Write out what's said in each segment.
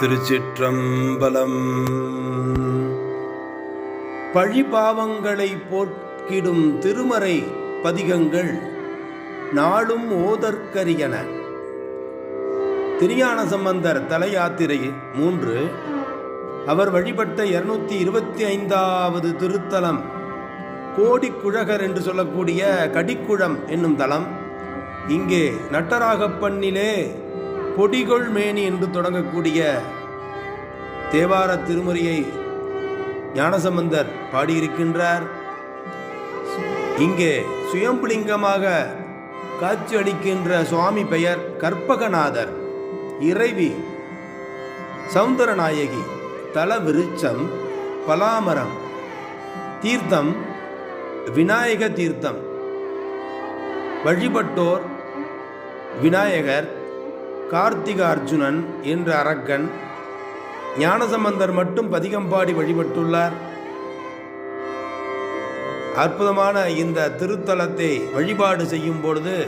திருச்சிற்றம்பலம். பழிபாவங்களை போக்கிடும் திருமறை பதிகங்கள் நாளும் ஓதற்கரியன. திரியான சம்பந்தர் தலையாத்திரை மூன்று. அவர் வழிபட்ட இருநூத்தி இருபத்தி ஐந்தாவது திருத்தலம். கோடிக்குழகர் என்று சொல்லக்கூடிய கடிக்குழம் என்னும் தலம். இங்கே நட்டராகப்பண்ணிலே பொடிகொள் மேனி என்று தொடங்கக்கூடிய தேவார திருமுறையை ஞானசம்பந்தர் பாடியிருக்கின்றார். இங்கே சுயம்புலிங்கமாக காட்சியளிக்கின்ற சுவாமி பெயர் கற்பகநாதர் இறைவி சௌந்தரநாயகி தல விருட்சம் பலாமரம் தீர்த்தம் விநாயக தீர்த்தம் வழிபட்டோர் விநாயகர் கார்த்திக அர்ஜுனன் என்ற அரக்கன் ஞானசம்பந்தர் மட்டும் பதிகம் பாடி வழிபட்டுள்ளார். அற்புதமான இந்த திருத்தலத்தை வழிபாடு செய்யும் பொழுது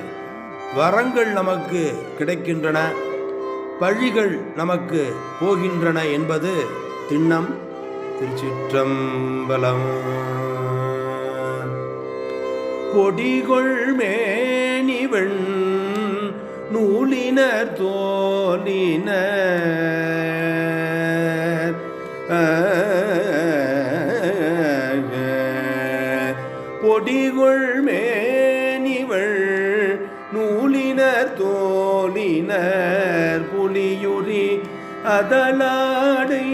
வரங்கள் நமக்கு கிடைக்கின்றன பழிகள் நமக்கு போகின்றன என்பது திண்ணம் திருச்சிற்றம்பலம். பொடிகொள் மேனிவெண் நூலினர் தோலினர் பொடிகொள் மேனிவள் நூலினர் தோலினர் புலியுரி அதலாடை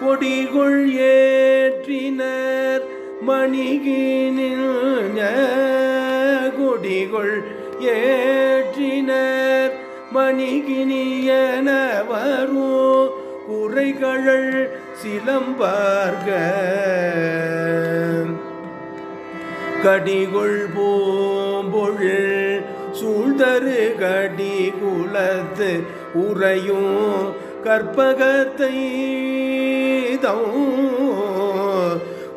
கொடிகொள் ஏற்றினர். மணிகினில் கொடிகொள் ஏற்றினர். மணிகினியன வரும் குறைகள் சிலம்பார்க. கடிகொள் பூம்பொழில் சூழ்தரு கடி குலத்து உறையும் கற்பகத்தை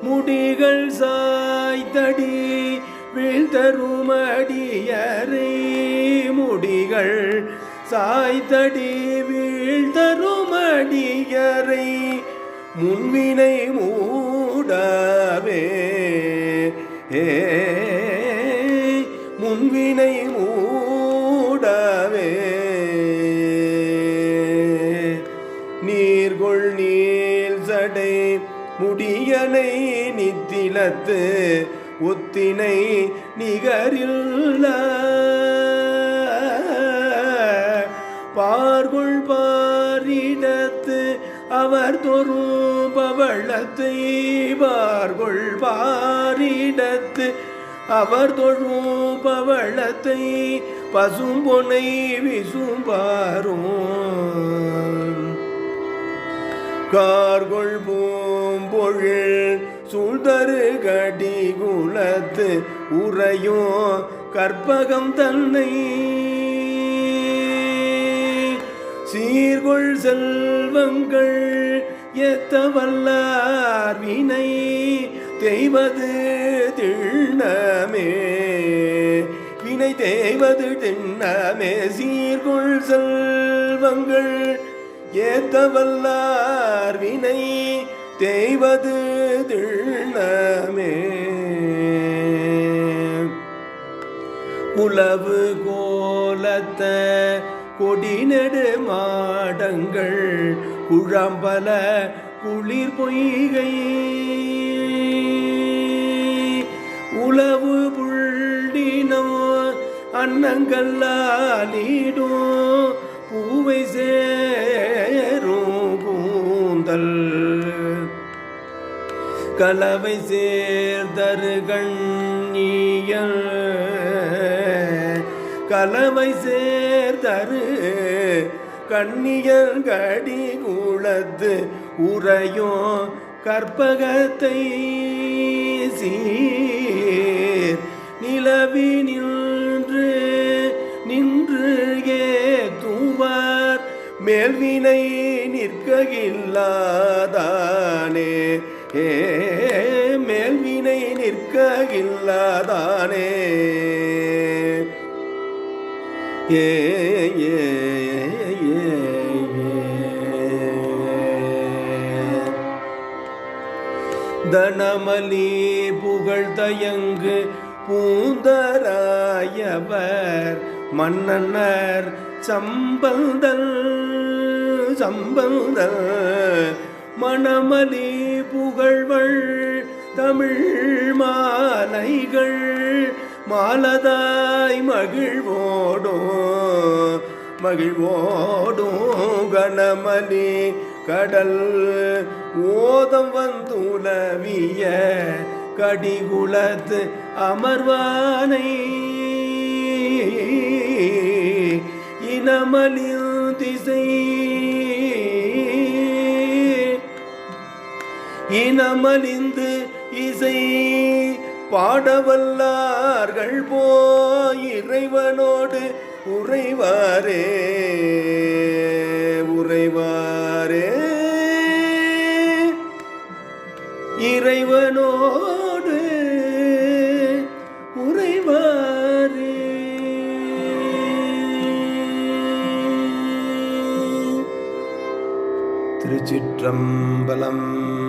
முடிகள் சாய்த்தடி வீழ்தருமடியரை முடிகள் சாய்த்தடி வீழ்தருமடியறை முன்வினை மூடவே. ஏ முன்வினை மூடவே. நீர்கொள் நீல் சடை முடியனை நித்திலத்து ஒத்தினை நிகரில்ல. பார்கொள் பாரிடத்து அவர் தொரும் பவளத்தை பார்கொள் பாரிடத்து அவர் தொழும் பவளத்தை பசும்பொனை விசும்பாரும். கார்கொள் பூம்பொழில் சூழ்தரு கடி குலத்து உறையும் கற்பகம் தன்னை. சீர்கொள் செல்வங்கள் எத்த வல்லார் வினை தெய்வது திண்ணமே. வினை தேய்வது திண்ணமே சீர்கொள் செல்வங்கள் ஏத்த வல்லார் வினை தேய்வது திள்ளமே உளவு கோலத்த கொடிநெடு மாடங்கள் குழம்பல குளிர் பொய்கை. உளவு புள்ளினோ அன்னங்கல்லாலிடும் பூவை சே கலவை சேர்தரு கண்ணியல் கலவை சேர்தரு கண்ணியல் கடி குளத்து உறையும் கற்பகத்தை சீர். நிலவி நின்று நின்று ஏத்துவார் மேல்வினை நிற்ககில்லாதானே. ஏ மேல்வினை நிற்க இல்லாதானே ஏ ஏ தனமலி புகழ் தயங்கு பூந்தராயவர் மன்னனர் சம்பந்தல் சம்பந்தல் மணமலி புகழ்வள் தமிழ் மாலைகள் மாலதாய் மகிழ்வோடும் மகிழ்வோடும் கணமணி கடல் ஓதம் வந்துலவிய கடிகுலத்து அமர்வானை. இனமலில் திசை இனமணிந்து இசை பாடவல்லார்கள் போய் இறைவனோடு உறைவாரே உறைவாரே. இறைவனோடு உறைவாரே. திருச்சிற்றம்பலம்